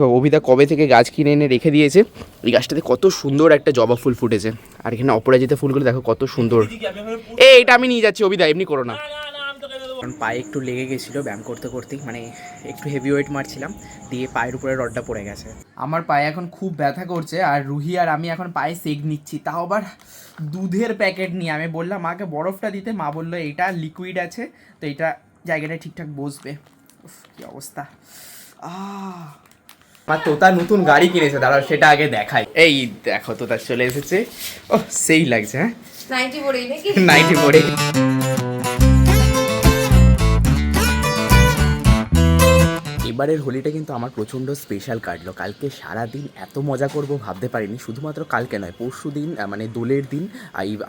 তো অভিদা কবে থেকে গাছ কিনে এনে রেখে দিয়েছে? এই গাছটাতে কত সুন্দর একটা জবা ফুল ফুটেছে। আর এখানে অপরাজিতা ফুলগুলো দেখো কত সুন্দর। এ এটা আমি নিয়ে যাচ্ছি অভিদা এমনি করো না। কারণ পায়ে একটু লেগে গেছিল ব্যায়াম করতে করতেই মানে একটু হেভি ওয়েট মারছিলাম দিয়ে পায়ের উপরে রডটা পড়ে গেছে। আমার পায়ে এখন খুব ব্যথা করছে আর রুহি আর আমি এখন পায়ে সেক নিচ্ছি তাও আবার দুধের প্যাকেট নিয়ে। আমি বললাম মাকে বরফটা দিতে। মা বলল এটা লিকুইড আছে তো এটা জায়গাটা ঠিকঠাক বসবে। উফ, কি অবস্থা। আহ আমার তোতা নতুন গাড়ি কিনেছে দাঁড়াও সেটা আগে দেখাই। এই দেখো তোতা চলে এসেছে। ও সেই লাগছে হ্যাঁ? নাইটি পরেই নাকি? নাইটি এবারের হোলিটা কিন্তু আমার প্রচণ্ড স্পেশাল কাটলো। কালকে সারা দিন এত মজা করব ভাবতে পারিনি, শুধুমাত্র কালকে নয়, পরশু দিন মানে দোলের দিন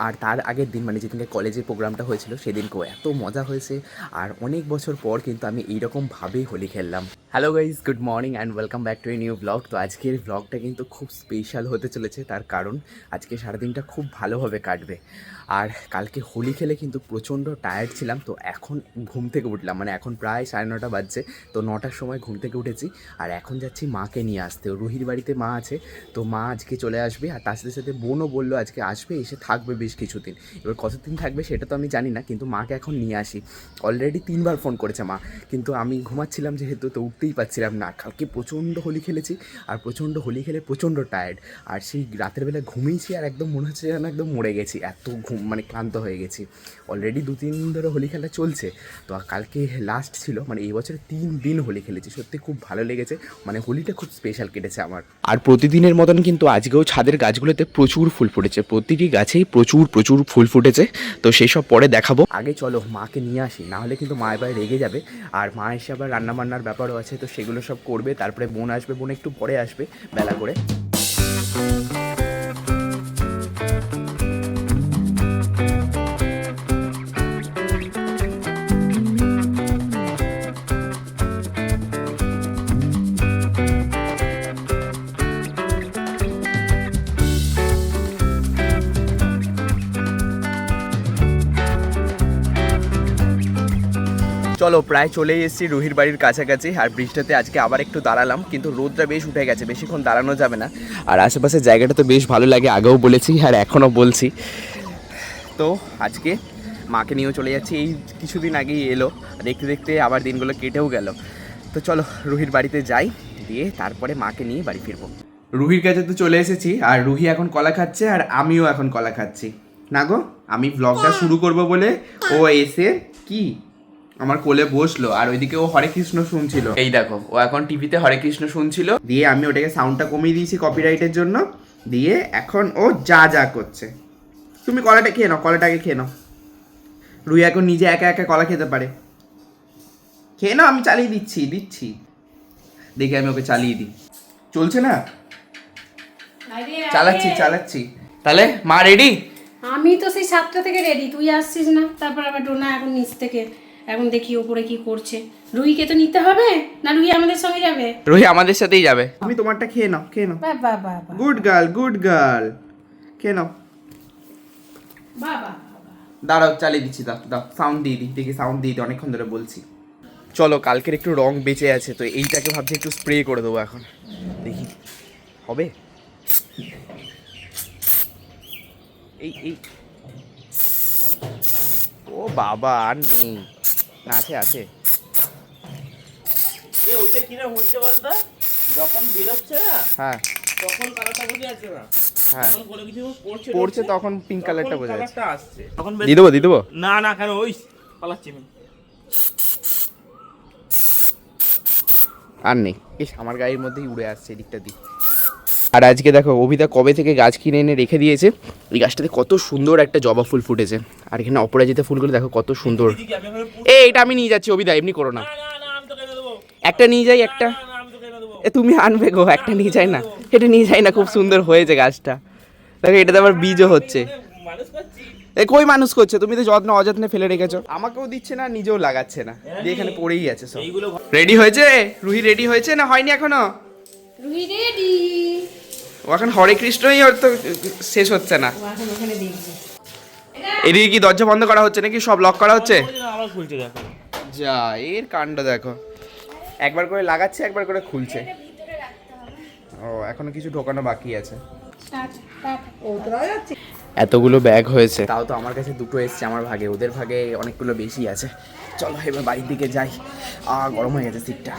আর তার আগের দিন মানে যেদিনকে কলেজে প্রোগ্রামটা হয়েছিল, সেদিনকেও এত মজা হয়েছে। আর অনেক বছর পর কিন্তু আমি এইরকমভাবেই হোলি খেললাম। Hello guys good morning and welcome back to a new blog তো আজকের ব্লগটা কিন্তু খুব স্পেশাল হতে চলেছে, তার কারণ আজকে সারাদিনটা খুব ভালোভাবে কাটবে। আর কালকে হোলি খেলে কিন্তু প্রচণ্ড টায়ার্ড ছিলাম, তো এখন ঘুম থেকে উঠলাম মানে এখন প্রায় সাড়ে নটা বাজছে, তো নটার সময় ঘুম থেকে উঠেছি। আর এখন যাচ্ছি মাকে নিয়ে আসতে। রুহির বাড়িতে মা আছে, তো মা আজকে চলে আসবে। আর তার সাথে সাথে বোনও বলল আজকে আসবে, এসে থাকবে বেশ কিছুদিন। এবার কতদিন থাকবে সেটা তো আমি জানি না, কিন্তু মাকে এখন নিয়ে আসি। অলরেডি তিনবার ফোন করেছে মা। কিন্তু আমি ঘুমাচ্ছিলাম যেহেতু, তো উঠতেই পারছিলাম না। কালকে প্রচণ্ড হোলি খেলেছি, আর প্রচণ্ড হোলি খেলে প্রচণ্ড টায়ার্ড আর সেই রাতের বেলা ঘুমিয়েছি আর একদম মনে হচ্ছে যেন একদম মরে গেছি। এত ঘুম মানে ক্লান্ত হয়ে গেছি। অলরেডি দু তিন ধরে হোলি খেলা চলছে। তো কালকে লাস্ট ছিল মানে এই বছরে তিন দিন হোলি খেলেছি। সত্যি খুব ভালো লেগেছে। মানে হোলিটা খুব স্পেশাল কেটেছে আমার। আর প্রতিদিনের মতন কিন্তু আজকেও ছাদের গাছগুলোতে প্রচুর ফুল ফুটেছে। প্রতিটি গাছেই প্রচুর প্রচুর ফুল ফুটেছে। তো সেই সব পরে দেখাবো। আগে চলো মাকে নিয়ে আসি না হলে কিন্তু মা এবার রেগে যাবে। আর মা এসে আবার রান্নাবান্নার ব্যাপারও আছে তো সেগুলো সব করবে তারপরে বোন আসবে বোন একটু পরে আসবে বেলা করে। চলো প্রায় চলেই এসেছি রুহির বাড়ির কাছাকাছি। আর বৃষ্টিতে আজকে আবার একটু দাঁড়ালাম কিন্তু রোদটা বেশ উঠে গেছে বেশিক্ষণ দাঁড়ানো যাবে না। আর আশেপাশের জায়গাটা তো বেশ ভালো লাগে আগেও বলেছি আর এখনও বলছি। তো আজকে মাকে নিয়েও চলে যাচ্ছি এই কিছুদিন আগেই এলো দেখতে দেখতে আবার দিনগুলো কেটেও গেল। তো চলো রুহির বাড়িতে যাই দিয়ে তারপরে মাকে নিয়ে বাড়ি ফিরবো। রুহির কাছে তো চলে এসেছি আর রুহি এখন কলা খাচ্ছে আর আমিও এখন কলা খাচ্ছি। না গো আমি ব্লগটা শুরু করব বলে ও এসে কি আমার কোলে বসল আর ওইদিকে ও হরে কৃষ্ণ শুনছিল। এই দেখো ও এখন টিভিতে হরে কৃষ্ণ শুনছিল। দিয়ে আমি ওটাকে সাউন্ডটা কমিয়ে দিয়েছি কপিরাইটের জন্য। দিয়ে এখন ও যা যা করছে। তুমি কলাটা খেয়ে নাও কলাটাকে খেয়ে নাও। রুই এখন নিজে একা একা কলা খেতে পারে। খেয়ে নাও আমি চালিয়ে দিচ্ছি দিচ্ছি। দেখে আমি ওকে চালিয়ে দিই। চলছে না? চালাচ্ছি চালাচ্ছি। তাহলে মা রেডি আমি তো সেই সাতটা থেকে রেডি তুই আসছিস না তারপর আবার ডোনা এখন নিচ থেকে এখন দেখি ওপরে কি করছে। রুইকে তো নিতে হবে? না রুই আমাদের সঙ্গে যাবে? রুহি আমাদের সাথেই যাবে। তুমি তোমারটা খেয়ে নাও খেয়ে নাও। বাবা বাবা গুড গার্ল গুড গার্ল। খেয়ে নাও। বাবা দাঁড়াও চালিয়ে দিচ্ছি দাও দাও সাউন্ড দিয়ে দিই দেখি সাউন্ড দিয়ে দিই অনেকক্ষণ ধরে বলছি। চলো কালকের একটু রং বেঁচে আছে তো এইটাকে ভাবছি একটু স্প্রে করে দেবো এখন। দেখি হবে? এই এই। ও বাবা আর নেই। না আছে আছে। এ ওইটা কিনা হচ্ছে বলতো? যখন বেরোচ্ছে না হ্যাঁ। তখন কালারটা বুঝে যাচ্ছে না। হ্যাঁ। কোনো কিছু পড়ছে পড়ছে তখন পিঙ্ক কালারটা বোঝা যাচ্ছে। কালারটা আসছে। তখন দিয়ে দেবো দিয়ে দেবো না না কেন? ওই পালাচ্ছি আমি। আর নেই। ইস আমার গাড়ির মধ্যেই উড়ে আসছে এদিকটা দিয়ে। আর আজকে দেখো অভিদা কবে থেকে গাছ কিনে এনে রেখে দিয়েছে? এই গাছটাতে কত সুন্দর একটা জবা ফুল ফুটেছে। আর এখানে অপরাজিতা ফুলগুলো দেখো কত সুন্দর। এ এটা আমি নিয়ে যাচ্ছি অভিদা এমনি করো না। না না না আমি তোকে এনে দেবো একটা নিয়ে যাই একটা। এ তুমি আনবে গো একটা নিয়ে যাই না। এটা নিয়ে যাই না খুব সুন্দর হয়েছে গাছটা। দেখো এটাতে আবার বীজও হচ্ছে। এ কই মানুষ করছে? তুমি তো যত্ন অযত্নে ফেলে রেখেছো। আমাকেও দিচ্ছে না নিজেও লাগাচ্ছে না। দিয়ে এখানে পড়েই আছে সব। রেডি হয়েছে? রুহি রেডি হয়েছে না হয়নি এখনও? রুই রেডি ও এখন হরে কৃষ্ণই ওর তো শেষ হচ্ছে না। ওখানে এদিকে কি দরজা বন্ধ করা হচ্ছে নাকি? সব লক করা হচ্ছে? যা এর কাণ্ড দেখো। একবার করে লাগাচ্ছে একবার করে খুলছে। ও এখনও কিছু ঢোকানো বাকি আছে। এতগুলো ব্যাগ হয়েছে। তাও তো আমার কাছে দুটো এসছে আমার ভাগে। ওদের ভাগে অনেকগুলো বেশি আছে। চলো এবার বাড়ির দিকে যাই। আ গরম হয়ে গেছে সিটটা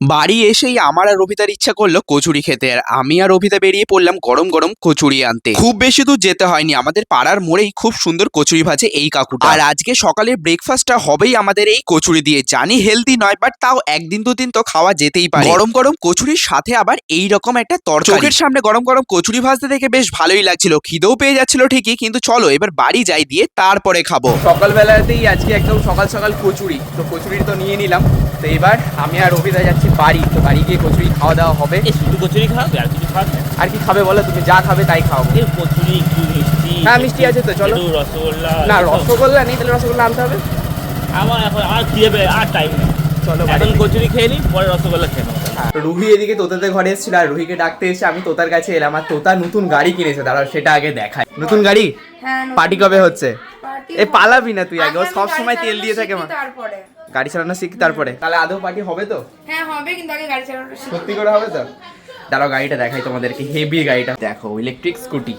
বাড়ি এসেই আমার আর রবিতার ইচ্ছা করল কচুরি খেতে। আর আমি আর রবিতা বেরিয়ে পড়লাম গরম গরম কচুরি আনতে। খুব বেশি দূর যেতে হয়নি। আমাদের পাড়ার মোড়েই খুব সুন্দর কচুরি ভাজে এই কাকুটা। আর আজকে সকালের ব্রেকফাস্টটা হবেই আমাদের এই কচুরি দিয়ে। জানি হেলদি নয় বাট তাও একদিন দুদিন তো খাওয়া যেতেই পারে। গরম গরম কচুরির সাথে আবার এই রকম একটা তরকারি। চোখের সামনে গরম গরম কচুরি ভাজতে দেখে বেশ ভালোই লাগছিল। খিদেও পেয়ে যাচ্ছিল ঠিকই, কিন্তু চলো এবার বাড়ি যাই দিয়ে তারপরে খাব। সকালবেলাতেই আজকে একদম সকাল সকাল কচুরি। তো কচুরি তো নিয়ে নিলাম। তো এবার আমি আর অভিদা যাচ্ছি বাড়ি তো বাড়ি গিয়ে কচুরি খাওয়া দাওয়া হবে। এই শুধু কচুরি খাওয়াবে? আর কিছু খাওয়াবে? আর কি খাবে বলো? তুমি যা খাবে তাই খাওয়াবো এই কচুরি একটু মিষ্টি হ্যাঁ, মিষ্টি আছে তো, চলো। রসগোল্লা না রসগোল্লা নেই তাহলে রসগোল্লা আনতে হবে। আমার এখন আর কি হবে আর টাইম নেই। চলো এখন কচুরি খেয়ে নিই পরে রসগোল্লা খেয়ে নেব। হ্যাঁ, রুহি এদিকে তোতাদের ঘরে এসেছিল আর রুহিকে ডাকতে এসে আমি তোতার কাছে এলাম আর তোতা নতুন গাড়ি কিনেছে দাঁড়াও সেটা আগে দেখায় নতুন গাড়ি? হ্যাঁ পার্টি কবে হচ্ছে? এ পালাবি না তুই আগে ও আগে সব সময় তেল দিয়ে থাকে মা। তারপরে। গাড়ি চালানো শিখি তারপরে। তাহলে আদৌ পার্টি হবে তো? হ্যাঁ হবে কিন্তু আগে গাড়ি চালানো সত্যি করে হবে তো? দাঁড়াও গাড়িটা দেখাই তোমাদেরকে হেভি গাড়িটা। দেখো ইলেকট্রিক স্কুটি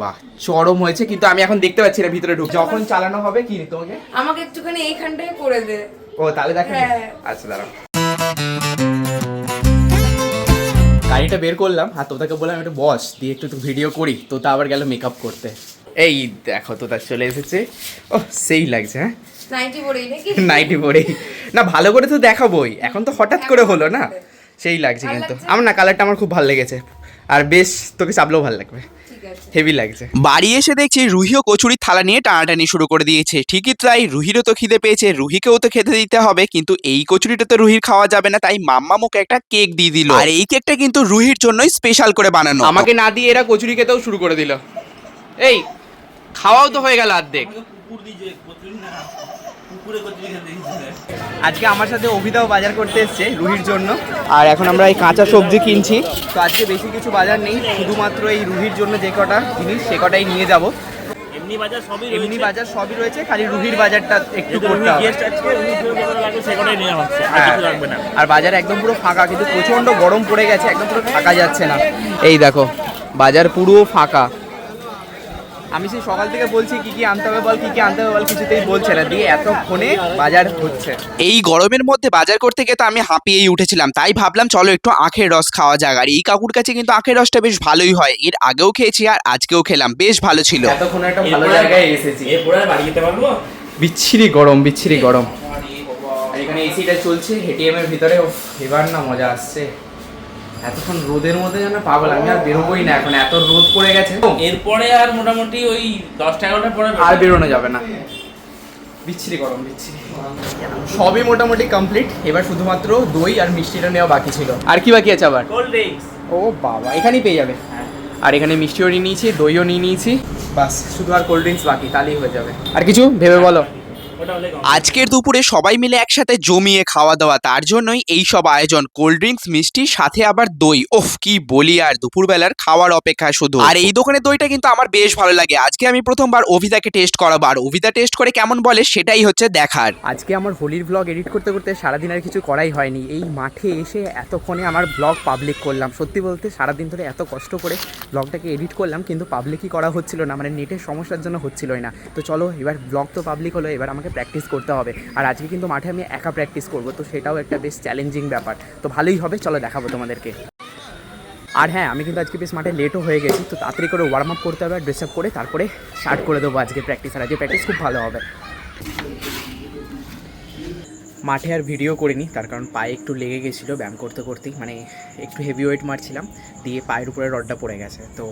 বাহ চরম হয়েছে কিন্তু আমি এখন দেখতে পাচ্ছি না ভিতরে ঢুক যখন চালানো হবে কি তোমাকে? আমাকে একটুখানি এইখানটায় করে দে। ও তাহলে দেখো হ্যাঁ। আচ্ছা দাঁড়াও। গাড়িটা বের করলাম আর তোতাকে বললাম একটু বস দিয়ে একটু ভিডিও করি। তোতা আবার গেল মেকআপ করতে। এই দেখো তোতা চলে এসেছে। ও সেই লাগছে হ্যাঁ? নাইটি পরেই নাইটি পরে না ভালো করে তো দেখাবোই। এখন তো হঠাৎ করে হলো না? সেই লাগছে কিন্তু। আমার না কালারটা আমার খুব ভালো লেগেছে। আর বেশ তোকে চাপলেও ভালো লাগবে। হেভি লাগছে। বাড়ি এসে দেখছি রুহিও কচুরির থালা নিয়ে টানাটানি শুরু করে দিয়েছে। ঠিকই তাই রুহিরও তো খিদে পেয়েছে। রুহিকেও তো খেতে দিতে হবে কিন্তু এই কচুরিটা তো রুহির খাওয়া যাবে না তাই মাম্মা মুখে একটা কেক দিয়ে দিল। আর এই কেকটা কিন্তু রুহির জন্যই স্পেশাল করে বানানো। আমাকে না দিয়ে এরা কচুরি খেতেও শুরু করে দিল। এই খাওয়াও তো হয়ে গেল অর্ধেক। আজকে আমার সাথে অভিদাও বাজার করতে এসছে রুহির জন্য। আর এখন আমরা এই কাঁচা সবজি কিনছি। তো আজকে বেশি কিছু বাজার নেই শুধুমাত্র এই রুহির জন্য যে কটা জিনিস সে কটাই নিয়ে যাব। এমনি বাজার সবই এমনি বাজার সবই রয়েছে খালি রুহির বাজারটা একটু করতে হবে। হ্যাঁ। আর বাজার একদম পুরো ফাঁকা কিন্তু প্রচণ্ড গরম পড়ে গেছে একদম পুরো থাকা যাচ্ছে না। এই দেখো বাজার পুরো ফাঁকা। আমি সেই সকাল থেকে বলছি কি কি আনতে হবে বল কি কি আনতে হবে বল কিছুতেই বলছে না দিয়ে এতক্ষণে বাজার হচ্ছে। এই গরমের মধ্যে বাজার করতে গিয়ে তো আমি হাঁপিয়েই উঠেছিলাম তাই ভাবলাম চলো একটু আখের রস খাওয়া যাক। আর এই কাকুর কাছে কিন্তু আখের রসটা বেশ ভালোই হয় এর আগেও খেয়েছি আর আজকেও খেলাম বেশ ভালো ছিল। এতক্ষণ একটা ভালো জায়গায় এসেছি। এরপরে আর বাড়ি যেতে পারব? বিচ্ছিরি গরম বিচ্ছিরি গরম। আর এখানে এসিটা চলছে এটিএম এর ভিতরে উফ, এবার না মজা আসছে। এতক্ষণ রোদের মধ্যে যেন পাগল আমি আর বেরোবোই না এখন এত রোদ পড়ে গেছে। এরপরে আর মোটামুটি ওই দশটা এগারোটার পরে আর বেরোনো যাবে না। বিচ্ছিরি গরম বিচ্ছিরি। সবই মোটামুটি কমপ্লিট এবার শুধুমাত্র দই আর মিষ্টিটা নেওয়া বাকি ছিল। আর কি বাকি আছে আবার? কোল্ড ড্রিঙ্কস ও বাবা এখানেই পেয়ে যাবে। আর এখানে মিষ্টিও নিয়ে নিয়েছি দইও নিয়ে নিয়েছি বাস শুধু আর কোল্ড ড্রিঙ্কস বাকি তাহলেই হয়ে যাবে। আর কিছু ভেবে বলো। আজকের দুপুরে সবাই মিলে একসাথে জমিয়ে খাওয়া দাওয়া তার জন্যই এই সব আয়োজন। কোল্ড ড্রিঙ্কস মিষ্টি সাথে আবার দই। ওফ কি বলি আর দুপুরবেলার খাওয়ার অপেক্ষা শুধু। আর এই দোকানের দইটা কিন্তু আমার বেশ ভালো লাগে। আজকে আমি প্রথমবার অভিদাকে টেস্ট করাবো। আর অভিদা টেস্ট করে কেমন বলে সেটাই হচ্ছে দেখার। আজকে আমার হোলির ব্লগ এডিট করতে করতে সারাদিন আর কিছু করাই হয়নি। এই মাঠে এসে এতক্ষণে আমার ব্লগ পাবলিক করলাম। সত্যি বলতে সারাদিন ধরে এত কষ্ট করে ব্লগটাকে এডিট করলাম কিন্তু পাবলিকই করা হচ্ছিল না। মানে নেটের সমস্যার জন্য হচ্ছিলই না। তো চলো এবার ব্লগ তো পাবলিক হলো। এবার আমাকে প্র্যাকটিস করতে হবে। আর আজকে কিন্তু মাঠে আমি একা প্র্যাকটিস করব, তো সেটাও একটা বেশ চ্যালেঞ্জিং ব্যাপার। তো ভালোই হবে, চলো দেখাবো তোমাদেরকে। আর হ্যাঁ আমি কিন্তু আজকে বেশ মাঠে লেটও হয়ে গেছি, তো তাড়াতাড়ি করে ওয়ার্ম আপ করতে হবে ড্রেস আপ করে তারপরে স্টার্ট করে দেবো আজকে প্র্যাকটিস আর আজকে প্র্যাকটিস খুব ভালো হবে। মাঠে আর ভিডিও করিনি, তার কারণ পায়ে একটু লেগে গেছিল ব্যায়াম করতে করতেই মানে একটু হেভি ওয়েট মারছিলাম, দিয়ে পায়ের উপরে রডটা পড়ে গেছে, তো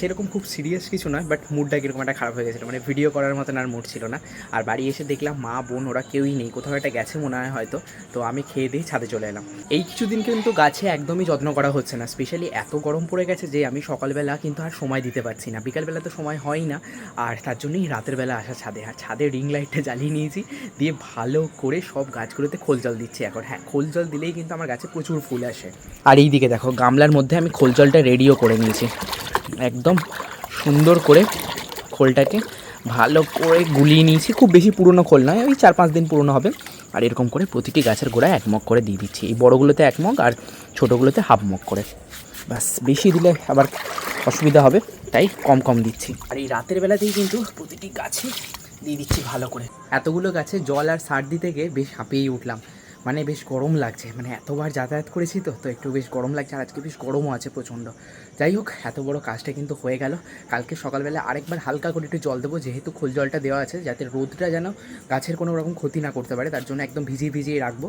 সেরকম খুব সিরিয়াস কিছু নয় বাট মুডটা কীরকম একটা খারাপ হয়ে গেছিল। মানে ভিডিও করার মতন আর মুড ছিল না। আর বাড়ি এসে দেখলাম মা, বোন ওরা কেউই নেই। কোথাও একটা গেছে মনে হয় হয়তো। তো আমি খেয়ে দিয়ে ছাদে চলে এলাম। এই কিছুদিন কিন্তু গাছে একদমই যত্ন করা হচ্ছে না। স্পেশালি এত গরম পড়ে গেছে যে আমি সকালবেলা কিন্তু আর সময় দিতে পারছি না। বিকালবেলা তো সময় হয় না। আর তার জন্যই রাতের বেলা আসা ছাদে। আর ছাদে রিং লাইটটা জ্বালিয়ে নিয়েছি। দিয়ে ভালো করে সব গাছগুলোতে খোল জল দিচ্ছি এখন। হ্যাঁ খোল জল দিলেই কিন্তু আমার গাছে প্রচুর ফুল আসে। আর এই দিকে দেখো, গামলার মধ্যে আমি খোল জলটা রেডিও করে নিয়েছি। একদম সুন্দর করে খোলটাকে ভালো করে গুলিয়ে নিয়েছি। খুব বেশি পুরনো খোল নয়, ওই চার পাঁচ দিন পুরনো হবে। আর এরকম করে প্রতিটি গাছের গোড়ায় এক মগ করে দিয়ে দিচ্ছি। এই বড়গুলোতে এক মগ আর ছোটোগুলোতে হাফ মগ করে। ব্যাস, বেশি দিলে আবার অসুবিধা হবে, তাই কম কম দিচ্ছি। আর এই রাতের বেলাতেই কিন্তু প্রতিটি গাছে দিয়ে দিচ্ছি ভালো করে। এতগুলো গাছে জল আর সার দিতে গিয়ে বেশ হাঁপিয়েই উঠলাম। মানে বেশ গরম লাগছে। মানে এতবার যাতায়াত করেছি তো তো একটু বেশ গরম লাগছে। আর আজকে বেশ গরমও আছে প্রচণ্ড। যাই হোক, এত বড় কাজটা কিন্তু হয়ে গেল। কালকে সকালবেলা আরেকবার হালকা করে একটু জল দেবো, যেহেতু খোল জলটা দেওয়া আছে, যাতে রোদটা যেন গাছের কোনো রকম ক্ষতি না করতে পারে, তার জন্য একদম ভিজিয়ে ভিজিয়ে রাখব।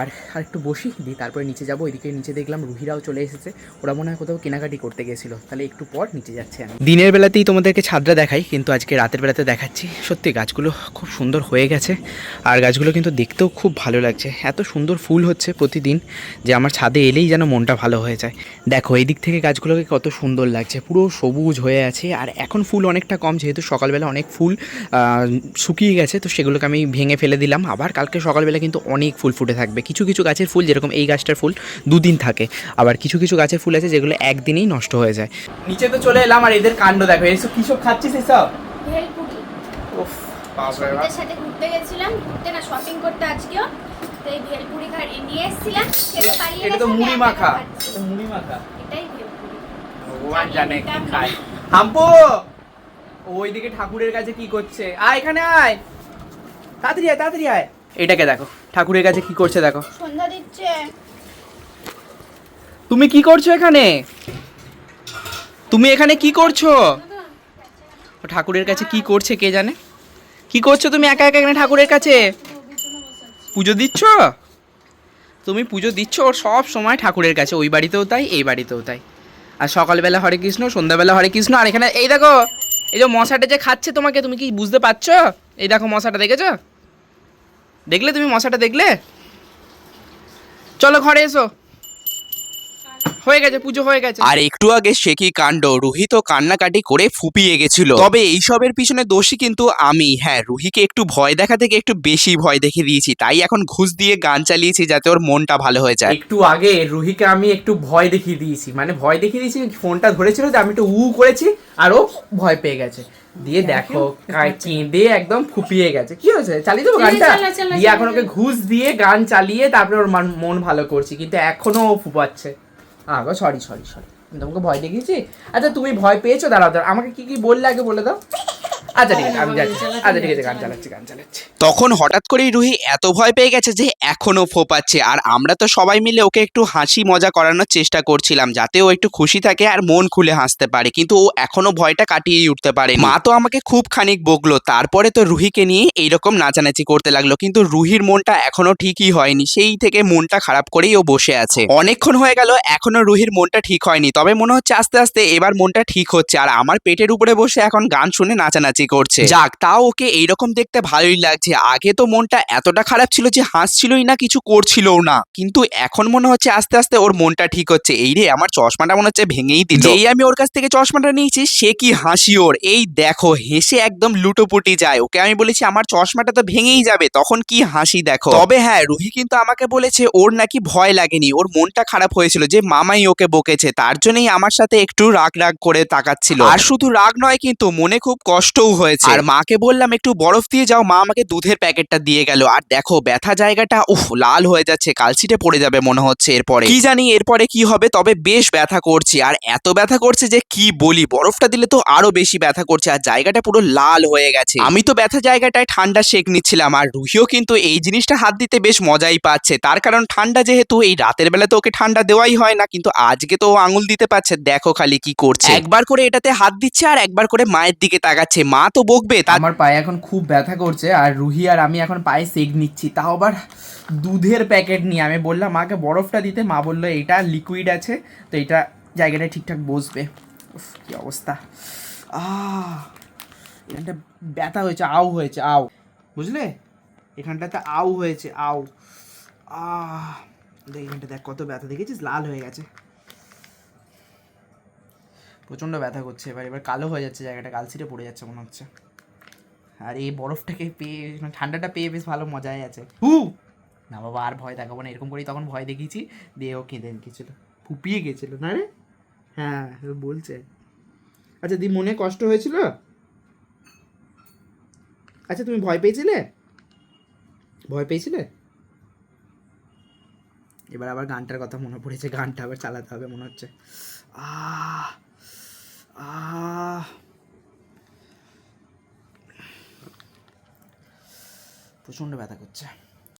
আর আর একটু বসি, দিয়ে তারপরে নিচে যাব। এদিকে নিচে দেখলাম রুহিরাও চলে এসেছে। ওরা মনে হয় কোথাও কেনাকাটি করতে গেছিল। তাহলে একটু পর নিচে যাচ্ছে আমি। দিনের বেলাতেই তোমাদেরকে ছাদটা দেখাই, কিন্তু আজকে রাতের বেলাতে দেখাচ্ছি। সত্যি গাছগুলো খুব সুন্দর হয়ে গেছে। আর গাছগুলো কিন্তু দেখতেও খুব ভালো লাগছে। এত সুন্দর ফুল হচ্ছে প্রতিদিন যে আমার ছাদে এলেই যেন মনটা ভালো হয়ে যায়। দেখো এই দিক থেকে গাছগুলোকে কত সুন্দর লাগছে। পুরো সবুজ হয়ে আছে। আর এখন ফুল অনেকটা কম, যেহেতু সকালবেলা অনেক ফুল শুকিয়ে গেছে, তো সেগুলোকে আমি ভেঙে ফেলে দিলাম। আবার কালকে সকালবেলা কিন্তু অনেক ফুল ফুটে থাকবে। কিছু কিছু গাছের ফুল যেরকম এই গাছটার ফুল দুদিন থাকে। আবার কিছু কিছু গাছের ফুল আছে যেগুলো একদিনেই নষ্ট হয়ে যায়। নিচে তো চলে এলাম আর এদের কাণ্ড দেখো। এসব কিসব খাচ্ছিস এসব? সাথে ঘুরতে গেছিলাম। ঘুরতে না শপিং করতে আজকেও। তো এই ভেলপুরি খা নিয়ে এসেছিলাম। খেতে পালিয়ে এটা তো মুড়ি মাখা। একা খাচ্ছি। এটা মুড়ি মাখা। এটাই ভেলপুরি ভগবান জানে কি খায় হাম্পু! ওইদিকে ঠাকুরের কাছে কি করছে? আয় এখানে আয়! তাড়াতাড়ি আয় তাড়াতাড়ি আয়। এটাকে দেখো। ঠাকুরের কাছে কি করছে দেখো। সন্ধ্যা দিচ্ছে। তুমি কি করছ এখানে? তুমি এখানে কি করছ? ও ঠাকুরের কাছে কি করছে কে জানে? কি করছ তুমি একা একা এখানে ঠাকুরের কাছে? পুজো দিচ্ছ? তুমি পুজো দিচ্ছ ওর সব সময় ঠাকুরের কাছে। ওই বাড়িতেও তাই এই বাড়িতেও তাই। আর সকালবেলা হরে কৃষ্ণ সন্ধ্যাবেলা হরে কৃষ্ণ আর এখানে এই দেখো এই যে মশাটা যে খাচ্ছে তোমাকে তুমি কি বুঝতে পারছ? এই দেখো মশাটা দেখেছ? দেখলে তুমি মশাটা দেখলে? চলো ঘরে এসো। হয়ে গেছে পুজো হয়ে গেছে। আর একটু আগে সে কি কাণ্ড? রুহি তো কান্নাকাটি করে ফুপিয়ে গেছিল। তবে এইসবের পিছনে দোষী কিন্তু আমি। হ্যাঁ রুহিকে একটু ভয় দেখা থেকে একটু বেশি ভয় দেখে দিয়েছি। তাই এখন ঘুষ দিয়ে গান চালিয়েছি যাতে ওর মনটা ভালো হয়ে যায়। একটু আগে রুহিকে আমি একটু ভয় দেখিয়ে দিয়েছি। মানে ভয় দেখিয়ে দিয়েছি ফোনটা ধরেছিল যে আমি একটু উ করেছি আর ও ভয় পেয়ে গেছে। দিয়ে দেখো কেঁদে একদম ফুপিয়ে গেছে। কি হয়েছে? চালিয়ে দেবো গানটা? দিয়ে এখন ওকে ঘুষ দিয়ে গান চালিয়ে তারপরে ওর মান- মন ভালো করছি। কিন্তু এখনও ও ফুপাচ্ছে। আগো সরি সরি সরি তোমাকে ভয় দেখিয়েছি। আচ্ছা তুমি ভয় পেয়েছ? দাঁড়াও দাঁড়াও। আমাকে কি কি বললে আগে বলে দাও। আচ্ছা ঠিক আছে আমি যাচ্ছি। আচ্ছা ঠিক আছে গান চালাচ্ছি গান চালাচ্ছি। তখন হঠাৎ করেই রুহি এত ভয় পেয়ে গেছে যে এখনও ফোপাচ্ছে আর আমরা তো সবাই মিলে ওকে একটু হাসি মজা করানোর চেষ্টা করছিলাম যাতে ও একটু খুশি থাকে আর মন খুলে হাসতে পারে। কিন্তু ও এখনও ভয়টা কাটিয়েই উঠতে পারে মা তো আমাকে খুব খানিক বকলো। তারপরে তো রুহিকে নিয়ে এইরকম নাচানাচি করতে লাগল। কিন্তু রুহির মনটা এখনও ঠিকই হয়নি। সেই থেকে মনটা খারাপ করেই ও বসে আছে। অনেকক্ষণ হয়ে গেল এখনও রুহির মনটা ঠিক হয়নি। তবে মনে হচ্ছে আস্তে আস্তে এবার মনটা ঠিক হচ্ছে। আর আমার পেটের উপরে বসে এখন গান শুনে নাচানাচি করছে। যাক তাও ওকে এইরকম দেখতে ভালোই লাগছে। আগে তো মনটা এতটা খারাপ ছিল যে হাসছিলই না কিছু করছিলও না। কিন্তু এখন মনে হচ্ছে আস্তে আস্তে ওর মনটা ঠিক হচ্ছে। এই রে আমার চশমাটা মনে হচ্ছে ভেঙেই দিল। যেই আমি ওর কাছ থেকে চশমাটা নিয়েছি সে কি হাসি ওর? এই দেখো হেসে একদম লুটোপুটি যায়। ওকে আমি বলেছি আমার চশমাটা তো ভেঙেই যাবে তখন কি হাসি দেখো? তবে হ্যাঁ রুহি কিন্তু আমাকে বলেছে ওর নাকি ভয় লাগেনি ওর মনটা খারাপ হয়েছিল যে মামাই ওকে বকেছে তার জন্যই আমার সাথে একটু রাগ রাগ করে তাকাচ্ছিল। আর শুধু রাগ নয় কিন্তু মনে খুব কষ্টও হয়েছে। আর মাকে বললাম একটু বরফ দিয়ে যাও মা আমাকে দুধের প্যাকেটটা দিয়ে গেল। আর দেখো ব্যথা জায়গাটা উফ লাল হয়ে যাচ্ছে কালচিটে পড়ে যাবে মনে হচ্ছে এরপরে। কি জানি এরপরে কি হবে তবে বেশ ব্যথা করছে। আর এত ব্যথা করছে যে কি বলি বরফটা দিলে তো আরও বেশি ব্যথা করছে আর জায়গাটা পুরো লাল হয়ে গেছে। আমি তো ব্যথা জায়গাটায় ঠান্ডা শেক নিচ্ছিলাম আর রুহিও কিন্তু এই জিনিসটা হাত দিতে বেশ মজাই পাচ্ছে। তার কারণ ঠান্ডা যেহেতু এই রাতের বেলা তো ওকে ঠান্ডা দেওয়াই হয় না কিন্তু আজকে তো ও আঙুল দিতে পারছে দেখো খালি কি করছে। একবার করে এটাতে হাত দিচ্ছে আর একবার করে মায়ের দিকে তাকাচ্ছে। মা তো বকবে আমার পায়ে এখন খুব ব্যথা করছে আর রুহি আর আমি এখন পায়ে সেক নিচ্ছি। তাও আবার দুধের প্যাকেট নিয়ে আমি বললাম, মাকে বরফটা দিতে। মা বলল, এটা লিকুইড আছে, তো এটা জায়গাটা ঠিকঠাক বসবে। কি অবস্থা। এখানটা ব্যথা হয়েছে, আউ হয়েছে, আউ। বুঝলে? এখানটাতে আউ হয়েছে, আউ। আহ, দেখ, এখানটা দেখ, কত ব্যথা, দেখেছিস? লাল হয়ে গেছে। প্রচণ্ড ব্যথা করছে এবার এবার কালো হয়ে যাচ্ছে জায়গাটা কালচিটে পড়ে যাচ্ছে মনে হচ্ছে। আর এই বরফটাকে পেয়ে মানে ঠান্ডাটা পেয়ে বেশ ভালো মজাই আছে। হু! না বাবা, আর ভয় দেখাবো না, এরকম করেই তখন ভয় দেখিয়েছি, দিয়ে ও কেঁদে গেছিল, ফুপিয়ে গেছিল। না রে? হ্যাঁ বলছে। আচ্ছা দি, মনে কষ্ট হয়েছিল? আচ্ছা তুমি ভয় পেয়েছিলে? ভয় পেয়েছিলে? এবার আবার গানটার কথা মনে পড়েছে, গানটা আবার চালাতে হবে মনে হচ্ছে। আহ! প্রচণ্ড ব্যথা করছে।